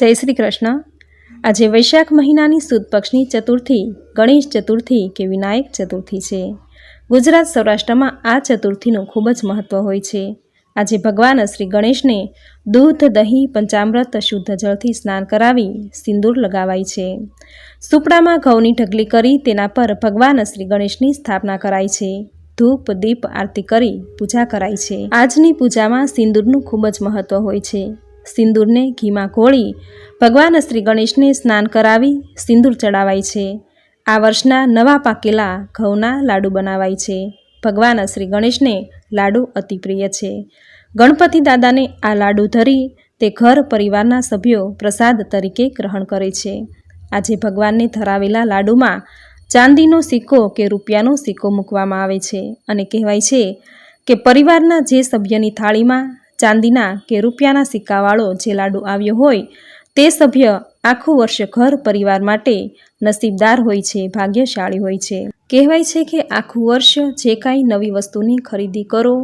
જય શ્રી કૃષ્ણ. આજે વૈશાખ મહિનાની સુદ પક્ષની ચતુર્થી, ગણેશ ચતુર્થી કે વિનાયક ચતુર્થી છે. ગુજરાત સૌરાષ્ટ્રમાં આ ચતુર્થીનું ખૂબ જ મહત્ત્વ હોય છે. આજે ભગવાન શ્રી ગણેશને દૂધ, દહીં, પંચામૃત, શુદ્ધ જળથી સ્નાન કરાવી સિંદૂર લગાવાય છે. સુપડામાં ઘઉંની ઢગલી કરી તેના પર ભગવાન શ્રી ગણેશની સ્થાપના કરાય છે. ધૂપ, દીપ, આરતી કરી પૂજા કરાય છે. આજની પૂજામાં સિંદૂરનું ખૂબ જ મહત્ત્વ હોય છે. સિંદૂરને ઘીમાં ઘોળી ભગવાન શ્રી ગણેશને સ્નાન કરાવી સિંદૂર ચડાવાય છે. આ વર્ષના નવા પાકેલા ઘઉંના લાડુ બનાવાય છે. ભગવાન શ્રી ગણેશને લાડુ અતિ પ્રિય છે. ગણપતિ દાદાને આ લાડુ ધરી તે ઘર પરિવારના સભ્યો પ્રસાદ તરીકે ગ્રહણ કરે છે. આજે ભગવાનને ધરાવેલા લાડુમાં ચાંદીનો સિક્કો કે રૂપિયાનો સિક્કો મૂકવામાં આવે છે અને કહેવાય છે કે પરિવારના જે સભ્યની થાળીમાં ચાંદીના કે રૂપિયાના સિક્કાવાળો જે લાડુ આવ્યો હોય, તે સભ્ય આખું વર્ષ ઘર પરિવાર માટે નસીબદાર હોય છે, ભાગ્યશાળી હોય છે. કહેવાય છે કે આખું વર્ષ જે કાંઈ નવી વસ્તુની ખરીદી કરો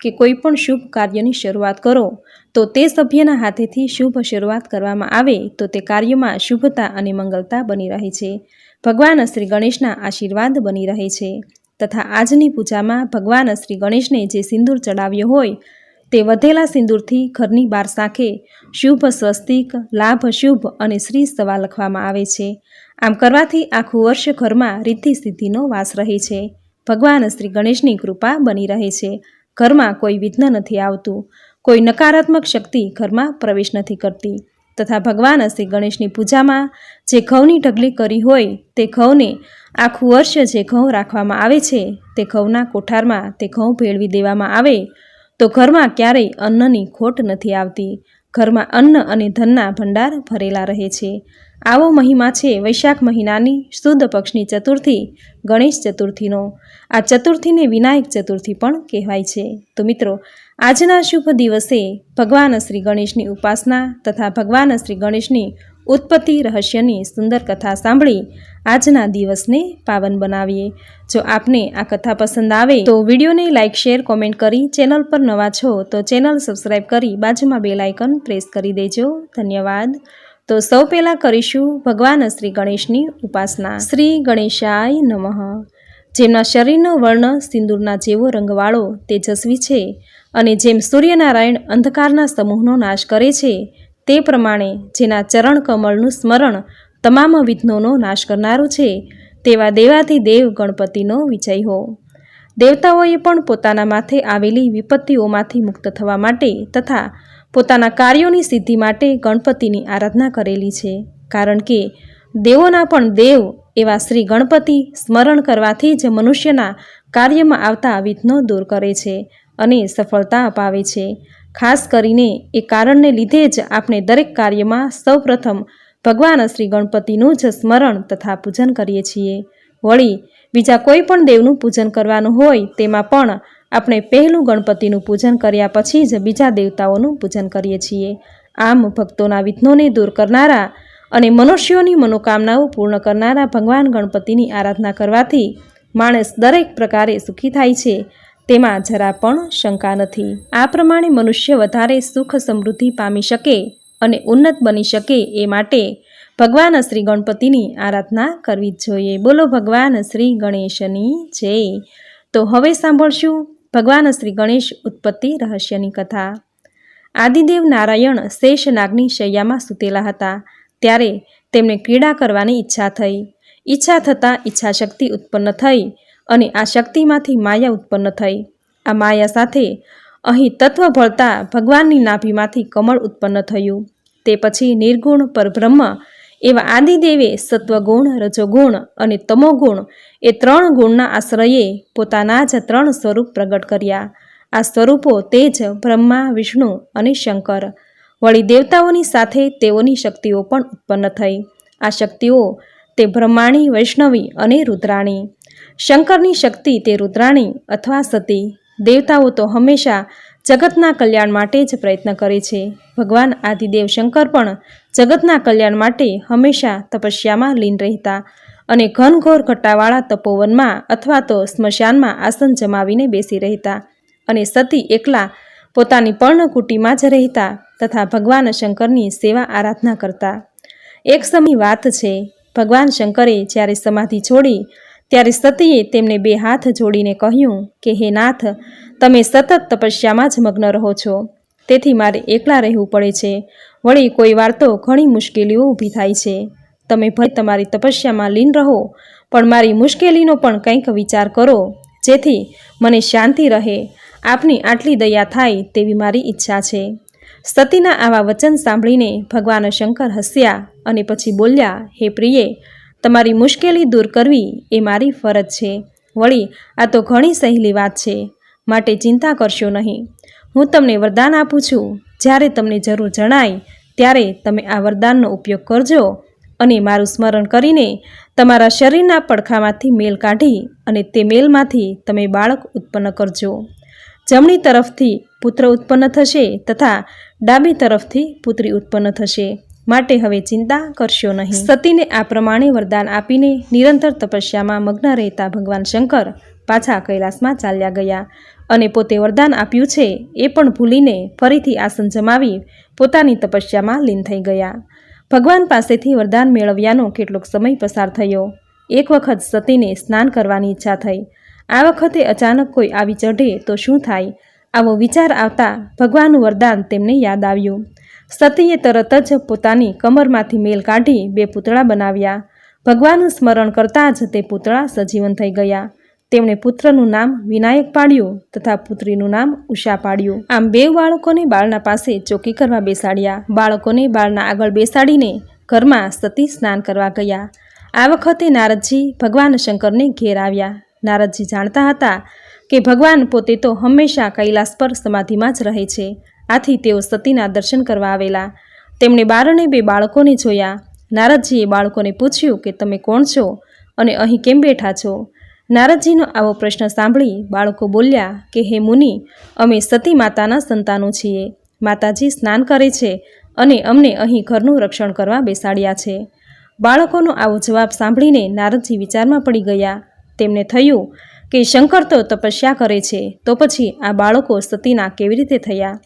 કે કોઈ પણ શુભ કાર્યની શરૂઆત કરો, તો તે સભ્યના હાથેથી શુભ શરૂઆત કરવામાં આવે, તો તે કાર્યમાં શુભતા અને મંગલતા બની રહે છે. ભગવાન શ્રી ગણેશના આશીર્વાદ બની રહે છે. તથા આજની પૂજામાં ભગવાન શ્રી ગણેશને જે સિંદૂર ચડાવ્યો હોય તે વધેલા સિંદૂરથી ઘરની બાર સાંખે શુભ, સ્વસ્તિક, લાભ, શુભ અને શ્રી સવા લખવામાં આવે છે. આમ કરવાથી આખું વર્ષ ઘરમાં રીતિ સિદ્ધિનો વાસ રહે છે. ભગવાન શ્રી ગણેશની કૃપા બની રહે છે. ઘરમાં કોઈ વિઘ્ન નથી આવતું. કોઈ નકારાત્મક શક્તિ ઘરમાં પ્રવેશ નથી કરતી. તથા ભગવાન શ્રી ગણેશની પૂજામાં જે ઘઉંની ઢગલી કરી હોય તે ઘઉંને આખું વર્ષ જે ઘઉં રાખવામાં આવે છે તે ઘઉંના કોઠારમાં તે ઘઉં ભેળવી દેવામાં આવે તો ઘરમાં ક્યારેય અન્નની ખોટ નથી આવતી. ઘરમાં અન્ન અને ધનના ભંડાર ભરેલા રહે છે. આવો મહિમા છે વૈશાખ મહિનાની શુદ્ધ પક્ષની ચતુર્થી, ગણેશ ચતુર્થીનો. આ ચતુર્થીને વિનાયક ચતુર્થી પણ કહેવાય છે. તો મિત્રો, આજના શુભ દિવસે ભગવાન શ્રી ગણેશની ઉપાસના તથા ભગવાન શ્રી ગણેશની ઉત્પત્તિ રહસ્યની સુંદર કથા સાંભળી આજના દિવસને પાવન બનાવીએ. જો આપને આ કથા પસંદ આવે તો વિડીયોને લાઇક શેર, કોમેન્ટ કરી ચેનલ પર નવા છો તો ચેનલ સબસ્ક્રાઈબ કરી બાજુમાં બે લાઇકન પ્રેસ કરી દેજો. ધન્યવાદ. તો સૌ પહેલાં કરીશું ભગવાન શ્રી ગણેશની ઉપાસના. શ્રી ગણેશાય નમઃ. જેમના શરીરનો વર્ણ સિંદૂરના જેવો રંગવાળો, તેજસ્વી છે અને જેમ સૂર્યનારાયણ અંધકારના સમૂહનો નાશ કરે છે તે પ્રમાણે જેના ચરણ કમળનું સ્મરણ તમામ વિઘ્નોનો નાશ કરનારું છે, તેવા દેવાથી દેવ ગણપતિનો વિજય હો. દેવતાઓએ પણ પોતાના માથે આવેલી વિપત્તિઓમાંથી મુક્ત થવા માટે તથા પોતાના કાર્યોની સિદ્ધિ માટે ગણપતિની આરાધના કરેલી છે. કારણ કે દેવોના પણ દેવ એવા શ્રી ગણપતિ સ્મરણ કરવાથી જ મનુષ્યના કાર્યમાં આવતા વિઘ્નો દૂર કરે છે અને સફળતા અપાવે છે. ખાસ કરીને એ કારણને લીધે જ આપણે દરેક કાર્યમાં સૌપ્રથમ ભગવાન શ્રી ગણપતિનું જ સ્મરણ તથા પૂજન કરીએ છીએ. વળી, બીજા કોઈ પણ દેવનું પૂજન કરવાનું હોય તેમાં પણ આપણે પહેલું ગણપતિનું પૂજન કર્યા પછી જ બીજા દેવતાઓનું પૂજન કરીએ છીએ. આમ ભક્તોના વિઘ્નોને દૂર કરનારા અને મનુષ્યોની મનોકામનાઓ પૂર્ણ કરનારા ભગવાન ગણપતિની આરાધના કરવાથી માણસ દરેક પ્રકારે સુખી થાય છે. તેમાં જરા પણ શંકા નથી. આ પ્રમાણે મનુષ્ય વધારે સુખ સમૃદ્ધિ પામી શકે અને ઉન્નત બની શકે એ માટે ભગવાન શ્રી ગણપતિની આરાધના કરવી જ જોઈએ. બોલો ભગવાન શ્રી ગણેશની જય. તો હવે સાંભળશું ભગવાન શ્રી ગણેશ ઉત્પત્તિ રહસ્યની કથા. આદિદેવ નારાયણ શેષ નાગની શૈયામાં સૂતેલા હતા. ત્યારે તેમને ક્રીડા કરવાની ઈચ્છા થઈ. ઈચ્છા થતાં ઈચ્છાશક્તિ ઉત્પન્ન થઈ. અને આ શક્તિમાંથી માયા ઉત્પન્ન થઈ. આ માયા સાથે અહીં તત્વ ભળતા ભગવાનની નાભીમાંથી કમળ ઉત્પન્ન થયું. તે પછી નિર્ગુણ પરબ્રહ્મ એવા આદિદેવે સત્વગુણ, રજોગુણ અને તમોગુણ એ ત્રણ ગુણના આશ્રયે પોતાના જ ત્રણ સ્વરૂપ પ્રગટ કર્યા. આ સ્વરૂપો તે જ બ્રહ્મા, વિષ્ણુ અને શંકર. વળી દેવતાઓની સાથે તેઓની શક્તિઓ પણ ઉત્પન્ન થઈ. આ શક્તિઓ તે બ્રહ્માણી, વૈષ્ણવી અને રુદ્રાણી. શંકરની શક્તિ તે રુદ્રાણી અથવા સતી. દેવતાઓ તો હંમેશા જગતના કલ્યાણ માટે જ પ્રયત્ન કરે છે. ભગવાન આદિદેવ શંકર પણ જગતના કલ્યાણ માટે હંમેશા તપસ્યામાં લીન રહેતા અને ઘનઘોર ઘટાવાળા તપોવનમાં અથવા તો સ્મશાનમાં આસન જમાવીને બેસી રહેતા અને સતી એકલા પોતાની પર્ણકુટીમાં જ રહેતા તથા ભગવાન શંકરની સેવા આરાધના કરતા. એક સમય વાત છે. ભગવાન શંકરે જ્યારે સમાધિ છોડી ત્યારે સતીએ તેમને બે હાથ જોડીને કહ્યું કે, હે નાથ, તમે સતત તપસ્યામાં જ મગ્ન રહો છો. તેથી મારે એકલા રહેવું પડે છે. વળી કોઈ વાર તો ઘણી મુશ્કેલીઓ ઊભી થાય છે. તમે ભલે તમારી તપસ્યામાં લીન રહો, પણ મારી મુશ્કેલીનો પણ કંઈક વિચાર કરો. જેથી મને શાંતિ રહે. આપની આટલી દયા થાય તેવી મારી ઈચ્છા છે. સતીના આવા વચન સાંભળીને ભગવાન શંકર હસ્યા અને પછી બોલ્યા, હે પ્રિયે તમારી મુશ્કેલી દૂર કરવી એ મારી ફરજ છે. વળી, આ તો ઘણી સહેલી વાત છે. માટે ચિંતા કરશો નહીં. હું તમને વરદાન આપું છું. જ્યારે તમને જરૂર જણાય, ત્યારે તમે આ વરદાનનો ઉપયોગ કરજો અને મારું સ્મરણ કરીને તમારા શરીરના પડખામાંથી મેલ કાઢી અને તે મેલમાંથી તમે બાળક ઉત્પન્ન કરજો. જમણી તરફથી પુત્ર ઉત્પન્ન થશે તથા ડાબી તરફથી પુત્રી ઉત્પન્ન થશે. માટે હવે ચિંતા કરશો નહીં. સતીને આ પ્રમાણે વરદાન આપીને નિરંતર તપસ્યામાં મગ્ન રહેતા ભગવાન શંકર પાછા કૈલાસમાં ચાલ્યા ગયા અને પોતે વરદાન આપ્યું છે એ પણ ભૂલીને ફરીથી આસન જમાવી પોતાની તપસ્યામાં લીન થઈ ગયા. ભગવાન પાસેથી વરદાન મેળવ્યાનો કેટલોક સમય પસાર થયો. એક વખત સતીને સ્નાન કરવાની ઈચ્છા થઈ. આ વખતે અચાનક કોઈ આવી ચઢે તો શું થાય? આવો વિચાર આવતા ભગવાનનું વરદાન તેમને યાદ આવ્યું. સતીએ તરત જ પોતાની કમરમાંથી મેલ કાઢી બે પૂતળા બનાવ્યા. ભગવાનનું સ્મરણ કરતાં જ તે પૂતળા સજીવન થઈ ગયા. તેમણે પુત્રનું નામ વિનાયક પાડ્યું તથા પુત્રીનું નામ ઉષા પાડ્યું. આમ બે બાળકોને બાળના પાસે ચોકી કરવા બેસાડ્યા. બાળકોને બાળના આગળ બેસાડીને ઘરમાં સતી સ્નાન કરવા ગયા. આ વખતે નારદજી ભગવાન શંકરને ઘેર આવ્યા. નારદજી જાણતા હતા કે ભગવાન પોતે તો હંમેશા કૈલાસ પર સમાધિમાં જ રહે છે. આથી તેઓ સતીના દર્શન કરવા આવેલા. તેમણે બારણે બે બાળકોને જોયા. નારદજીએ બાળકોને પૂછ્યું કે તમે કોણ છો અને અહીં કેમ બેઠા છો? નારદજીનો આવો પ્રશ્ન સાંભળી બાળકો બોલ્યા કે, હે મુનિ, અમે સતી માતાના સંતાનો છીએ. માતાજી સ્નાન કરે છે અને અમને અહીં ઘરનું રક્ષણ કરવા બેસાડ્યા છે. બાળકોનો આવો જવાબ સાંભળીને નારદજી વિચારમાં પડી ગયા. તેમને થયું કે, શંકર તો તપસ્યા કરે છે, તો પછી આ બાળકો સતીના કેવી રીતે થયા?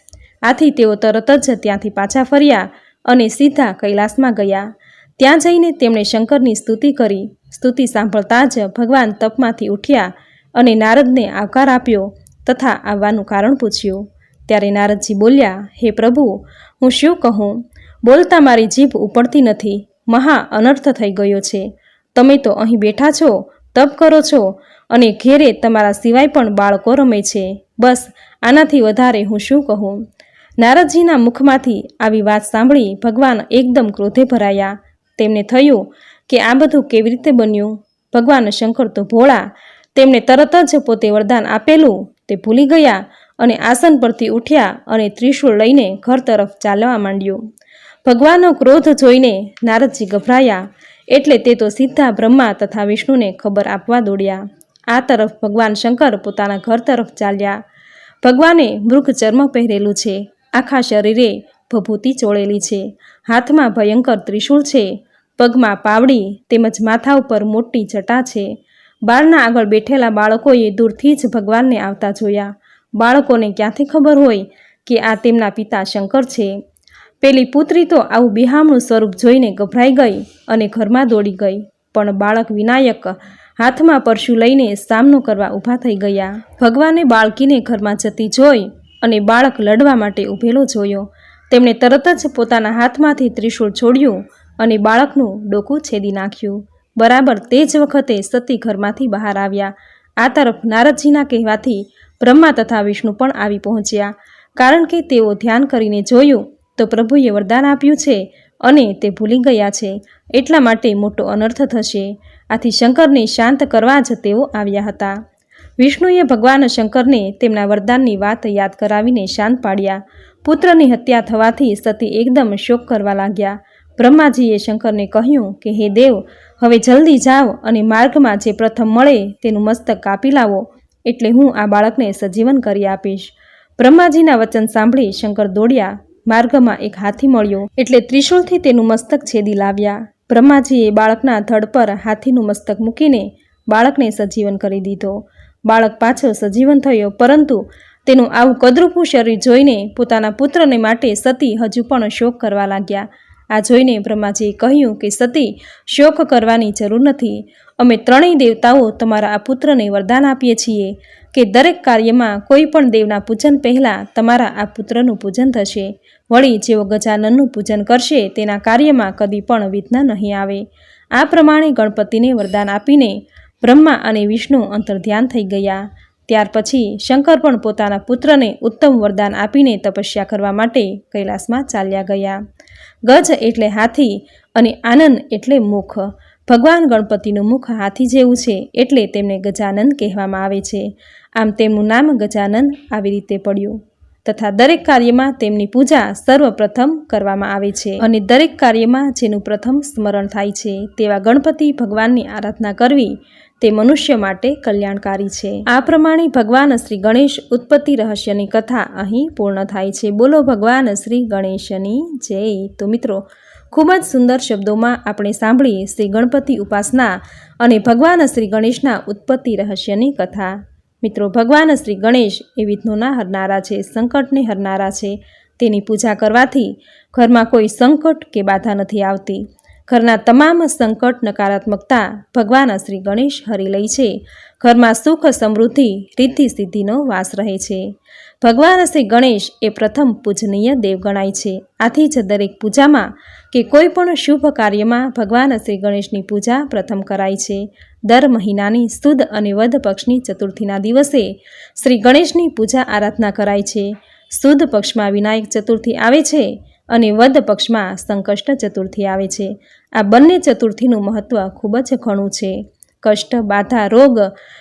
આથી તેઓ તરત જ ત્યાંથી પાછા ફર્યા અને સીધા કૈલાસમાં ગયા. ત્યાં જઈને તેમણે શંકરની સ્તુતિ કરી. સ્તુતિ સાંભળતા જ ભગવાન તપમાંથી ઉઠ્યા અને નારદને આવકાર આપ્યો તથા આવવાનું કારણ પૂછ્યું. ત્યારે નારદજી બોલ્યા, હે પ્રભુ, હું શું કહું? બોલતા મારી જીભ ઉપડતી નથી. મહા અનર્થ થઈ ગયો છે. તમે તો અહીં બેઠા છો, તપ કરો છો અને ઘેરે તમારા સિવાય પણ બાળકો રમે છે. બસ, આનાથી વધારે હું શું કહું? નારદજીના મુખમાંથી આવી વાત સાંભળી ભગવાન એકદમ ક્રોધે ભરાયા. તેમને થયું કે આ બધું કેવી રીતે બન્યું? ભગવાન શંકર તો ભોળા. તેમણે તરત જ પોતે વરદાન આપેલું. તે ભૂલી ગયા અને આસન પરથી ઉઠ્યા અને ત્રિશૂળ લઈને ઘર તરફ ચાલવા માંડ્યું. ભગવાનનો ક્રોધ જોઈને નારદજી ગભરાયા. એટલે તે તો સીધા બ્રહ્મા તથા વિષ્ણુને ખબર આપવા દોડ્યા. આ તરફ ભગવાન શંકર પોતાના ઘર તરફ ચાલ્યા. ભગવાને મૃગ ચર્મ પહેરેલું છે. આખા શરીરે ભભૂતિ ચોળેલી છે. હાથમાં ભયંકર ત્રિશૂળ છે. પગમાં પાવડી તેમજ માથા ઉપર મોટી જટા છે. બાળના આગળ બેઠેલા બાળકોએ દૂરથી જ ભગવાનને આવતા જોયા. બાળકોને ક્યાંથી ખબર હોય કે આ તેમના પિતા શંકર છે? પેલી પુત્રી તો આવું બિહામણું સ્વરૂપ જોઈને ગભરાઈ ગઈ અને ઘરમાં દોડી ગઈ. પણ બાળક વિનાયક હાથમાં પરશુ લઈને સામનો કરવા ઊભા થઈ ગયા. ભગવાને બાળકીને ઘરમાં જતી જોઈ અને બાળક લડવા માટે ઊભેલો જોયો. તેમણે તરત જ પોતાના હાથમાંથી ત્રિશૂળ છોડ્યું અને બાળકનું ડોકું છેદી નાખ્યું. બરાબર તે જ વખતે સતી ઘરમાંથી બહાર આવ્યા. આ તરફ નારદજીના કહેવાથી બ્રહ્મા તથા વિષ્ણુ પણ આવી પહોંચ્યા. કારણ કે તેઓ ધ્યાન કરીને જોયું તો પ્રભુએ વરદાન આપ્યું છે અને તે ભૂલી ગયા છે. એટલા માટે મોટો અનર્થ થશે. આથી શંકરને શાંત કરવા જ તેઓ આવ્યા હતા. વિષ્ણુએ ભગવાન શંકરને તેમના વરદાનની વાત યાદ કરાવીને શાંત પાડ્યા. પુત્રની હત્યા થવાથી સતી એકદમ શોક કરવા લાગ્યા. બ્રહ્માજીએ શંકરને કહ્યું કે, હે દેવ, હવે જલ્દી જાઓ અને માર્ગમાં જે પ્રથમ મળે તેનું મસ્તક કાપી લાવો, એટલે હું આ બાળકને સજીવન કરી આપીશ. બ્રહ્માજીના વચન સાંભળી શંકર દોડ્યા. માર્ગમાં એક હાથી મળ્યો, એટલે ત્રિશૂળથી તેનું મસ્તક છેદી લાવ્યા. બ્રહ્માજીએ બાળકના ધડ પર હાથીનું મસ્તક મૂકીને બાળકને સજીવન કરી દીધો. બાળક પાછો સજીવન થયો, પરંતુ તેનું આવું કદરૂપું શરીર જોઈને પોતાના પુત્રને માટે સતી હજુ પણ શોક કરવા લાગ્યા. આ જોઈને બ્રહ્માજીએ કહ્યું કે, સતી, શોક કરવાની જરૂર નથી. અમે ત્રણેય દેવતાઓ તમારા આ પુત્રને વરદાન આપીએ છીએ કે દરેક કાર્યમાં કોઈ પણ દેવના પૂજન પહેલાં તમારા આ પુત્રનું પૂજન થશે. વળી જેઓ ગજાનનનું પૂજન કરશે તેના કાર્યમાં કદી પણ વિઘ્ન નહીં આવે. આ પ્રમાણે ગણપતિને વરદાન આપીને બ્રહ્મા અને વિષ્ણુ અંતર્ધ્યાન થઈ ગયા. ત્યાર પછી શંકર પણ પોતાના પુત્રને ઉત્તમ વરદાન આપીને તપસ્યા કરવા માટે કૈલાસમાં ચાલ્યા ગયા. ગજ એટલે હાથી અને આનંદ એટલે મુખ. ભગવાન ગણપતિનું મુખ હાથી જેવું છે એટલે તેમને ગજાનંદ કહેવામાં આવે છે. આમ તેમનું નામ ગજાનંદ આવી રીતે પડ્યું. તથા દરેક કાર્યમાં તેમની પૂજા સર્વપ્રથમ કરવામાં આવે છે અને દરેક કાર્યમાં જેનું પ્રથમ સ્મરણ થાય છે તેવા ગણપતિ ભગવાનની આરાધના કરવી તે મનુષ્ય માટે કલ્યાણકારી છે. આ પ્રમાણે ભગવાન શ્રી ગણેશ ઉત્પત્તિ રહસ્યની કથા અહીં પૂર્ણ થાય છે. બોલો ભગવાન શ્રી ગણેશની જય. તો મિત્રો, ખૂબ જ સુંદર શબ્દોમાં આપણે સાંભળીએ શ્રી ગણપતિ ઉપાસના અને ભગવાન શ્રી ગણેશના ઉત્પત્તિ રહસ્યની કથા. મિત્રો, ભગવાન શ્રી ગણેશ એ વિઘ્નોના હરનારા છે, સંકટને હરનારા છે. તેની પૂજા કરવાથી ઘરમાં કોઈ સંકટ કે બાધા નથી આવતી. ઘરના તમામ સંકટ, નકારાત્મકતા ભગવાન શ્રી ગણેશ હરી લે છે. ઘરમાં સુખ, સમૃદ્ધિ રિદ્ધિ સિદ્ધિનો વાસ રહે છે. ભગવાન શ્રી ગણેશ એ પ્રથમ પૂજનીય દેવ ગણાય છે. આથી જ દરેક પૂજામાં કે કોઈ પણ શુભ કાર્યમાં ભગવાન શ્રી ગણેશની પૂજા પ્રથમ કરાય છે. દર મહિનાની સુદ અને વધ પક્ષની ચતુર્થીના દિવસે શ્રી ગણેશની પૂજા આરાધના કરાય છે. સુદ પક્ષમાં વિનાયક ચતુર્થી આવે છે. અને વધ પક્ષમાં સંકષ્ટ ચતુર્થી આવે છે. આ બંને ચતુર્થીનું મહત્ત્વ ખૂબ જ ઘણું છે. કષ્ટ, બાધા, રોગ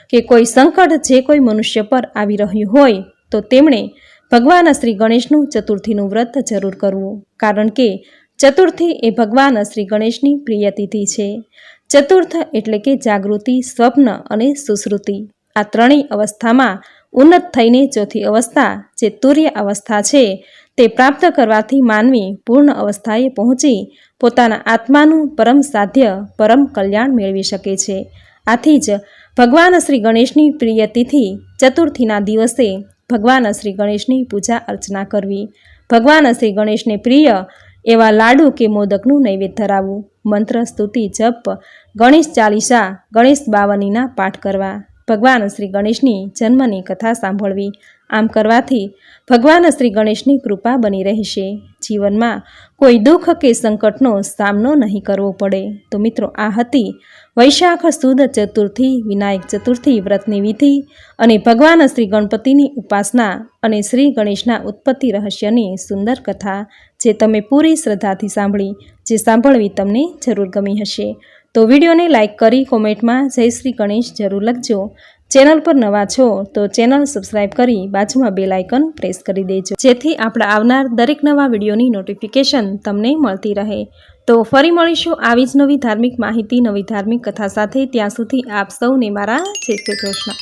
કે કોઈ સંકટ જે કોઈ મનુષ્ય પર આવી રહ્યું હોય, તો તેમણે ભગવાન શ્રી ગણેશનું ચતુર્થીનું વ્રત જરૂર કરવું. કારણ કે ચતુર્થી એ ભગવાન શ્રી ગણેશની પ્રિય તિથિ છે. ચતુર્થ એટલે કે જાગૃતિ, સ્વપ્ન અને સુશ્રુતિ. આ ત્રણેય અવસ્થામાં ઉન્નત થઈને ચોથી અવસ્થા જે તુર્ય અવસ્થા છે, તે પ્રાપ્ત કરવાથી માનવી પૂર્ણ અવસ્થાએ પહોંચી પોતાના આત્માનું પરમ સાધ્ય, પરમ કલ્યાણ મેળવી શકે છે. આથી જ ભગવાન શ્રી ગણેશની પ્રિય તિથિ ચતુર્થીના દિવસે ભગવાન શ્રી ગણેશની પૂજા અર્ચના કરવી. ભગવાન શ્રી ગણેશને પ્રિય એવા લાડુ કે મોદકનું નૈવેદ્ય ધરાવવું. મંત્ર, સ્તુતિ, જપ, ગણેશ ચાલીસા, ગણેશ બાવનીના પાઠ કરવા. ભગવાન શ્રી ગણેશની જન્મની કથા સાંભળવી. આમ કરવાથી ભગવાન શ્રી ગણેશની કૃપા બની રહેશે. જીવનમાં કોઈ દુઃખ કે સંકટનો સામનો નહીં કરવો પડે. તો મિત્રો, આ હતી વૈશાખ સુદ ચતુર્થી, વિનાયક ચતુર્થી, વ્રતની વિધિ અને ભગવાન શ્રી ગણપતિની ઉપાસના અને શ્રી ગણેશના ઉત્પત્તિ રહસ્યની સુંદર કથા, જે તમે પૂરી શ્રદ્ધાથી સાંભળી, જે સાંભળવી તમને જરૂર ગમી હશે. તો વિડીયોને લાઇક કરી કોમેન્ટમાં જય શ્રી ગણેશ જરૂર લખજો. ચેનલ પર નવા છો તો ચેનલ સબસ્ક્રાઇબ કરી બાજુમાં બે લાઇકન પ્રેસ કરી દેજો. જેથી આપણા આવનાર દરેક નવા વિડીયોની નોટિફિકેશન તમને મળતી રહે. તો ફરી મળીશું આવી જ નવી ધાર્મિક માહિતી, નવી ધાર્મિક કથા સાથે. ત્યાં સુધી આપ સૌને મારા જય શ્રી કૃષ્ણ.